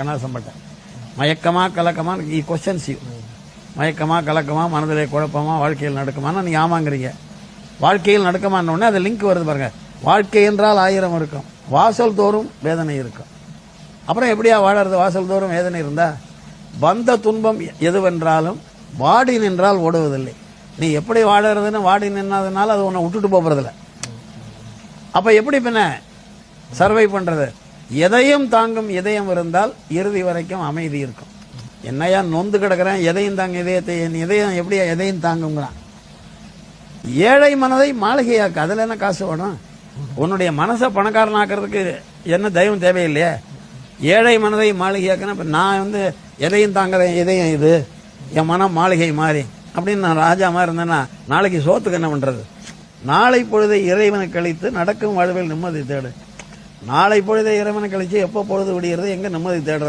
கண்ணாசம்பட்டேன் மயக்கமா கலக்கமா ஈ questions you மயக்கமா கலக்கமா மனதிலே குழப்பமா வாழ்க்கையில் நடக்குமான்னு நீ ஆமாங்கிறீங்க. வாழ்க்கையில் நடக்குமான்னு அது லிங்க் வருது பாருங்க. வாழ்க்கை என்றால் ஆயிரம் இருக்கும். வாசல் தோறும் வேதனை இருக்கும். அப்புறம் எப்படியா வாழறது? வாசல் தோறும் வேதனை இருந்தா? வந்த துன்பம் எதுவென்றாலும் வாடி நின்றால் ஓடுவதில்லை. நீ எப்படி வாழறதுன்னு வாடி நின்னதுனால அது உன்னை விட்டுட்டு போறதில்லை. அப்ப எப்படி பின்ன சர்வை பண்றது? எதையும் தாங்கும் இதயம் இருந்தால் இறுதி வரைக்கும் அமைதி இருக்கும். என்னையா நொந்து கிடக்குறேன் எதையும் தாங்க இதயத்தை என் இதயம் எப்படியா எதையும் தாங்குங்கிறான் ஏழை மனதை மாளிகையாக்கு அதில் என்ன காசு வேணும்? உன்னுடைய மனசை பணக்காரனாக்குறதுக்கு என்ன தெய்வம் தேவையில்லையே? ஏழை மனதை மாளிகையாக்குன்னா இப்போ நான் வந்து எதையும் தாங்குறேன் இதயம் இது என் மனம் மாளிகை மாறி அப்படின்னு நான் ராஜா மாதிரி இருந்தேன்னா நாளைக்கு சோத்துக்கு என்ன பண்ணுறது நாளை பொழுதை இறைவனுக்கு கழித்து நடக்கும் வாழ்வில் நிம்மதி தேடு. நாளை பொழுதை இறைவனை கழிச்சு எப்போ பொழுது விடுகிறது எங்க நிம்மதி தேடுறது?